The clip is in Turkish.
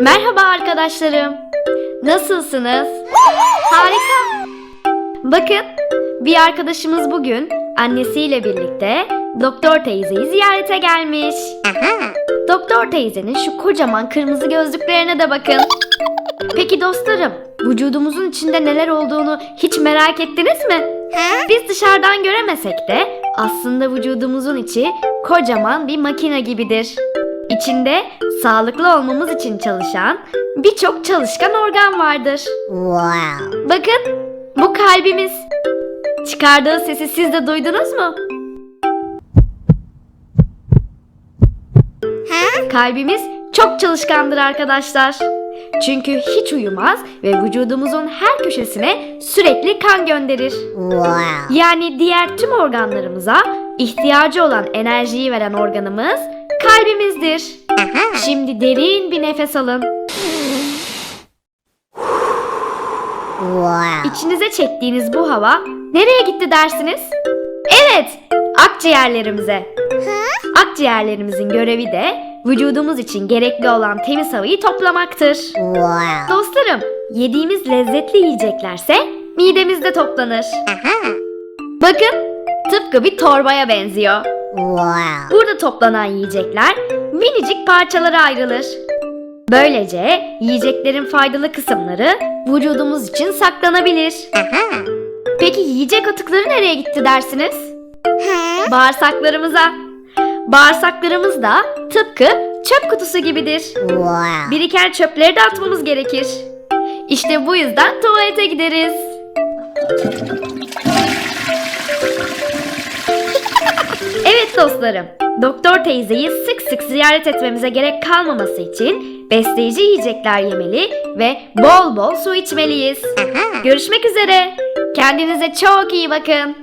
Merhaba arkadaşlarım. Nasılsınız? Harika. Bakın, bir arkadaşımız bugün annesiyle birlikte doktor teyzeyi ziyarete gelmiş. Doktor teyzenin şu kocaman kırmızı gözlüklerine de bakın. Peki dostlarım, vücudumuzun içinde neler olduğunu hiç merak ettiniz mi? Biz dışarıdan göremesek de aslında vücudumuzun içi kocaman bir makine gibidir. İçinde sağlıklı olmamız için çalışan birçok çalışkan organ vardır. Wow. Bakın bu kalbimiz. Çıkardığı sesi siz de duydunuz mu? Kalbimiz çok çalışkandır arkadaşlar. Çünkü hiç uyumaz ve vücudumuzun her köşesine sürekli kan gönderir. Wow. Yani diğer tüm organlarımıza ihtiyacı olan enerjiyi veren organımız kalbimizdir. Şimdi derin bir nefes alın. İçinize çektiğiniz bu hava nereye gitti dersiniz? Evet, akciğerlerimize. Akciğerlerimizin görevi de vücudumuz için gerekli olan temiz havayı toplamaktır. Wow. Dostlarım, yediğimiz lezzetli yiyeceklerse midemizde toplanır. Bakın, tıpkı bir torbaya benziyor. Wow. Burada toplanan yiyecekler minicik parçalara ayrılır. Böylece yiyeceklerin faydalı kısımları vücudumuz için saklanabilir. Peki yiyecek atıkları nereye gitti dersiniz? Bağırsaklarımıza. Bağırsaklarımız da tıpkı çöp kutusu gibidir. Wow. Biriken çöpleri de atmamız gerekir. İşte bu yüzden tuvalete gideriz. Dostlarım, doktor teyzeyi sık sık ziyaret etmemize gerek kalmaması için besleyici yiyecekler yemeli ve bol bol su içmeliyiz. Görüşmek üzere. Kendinize çok iyi bakın.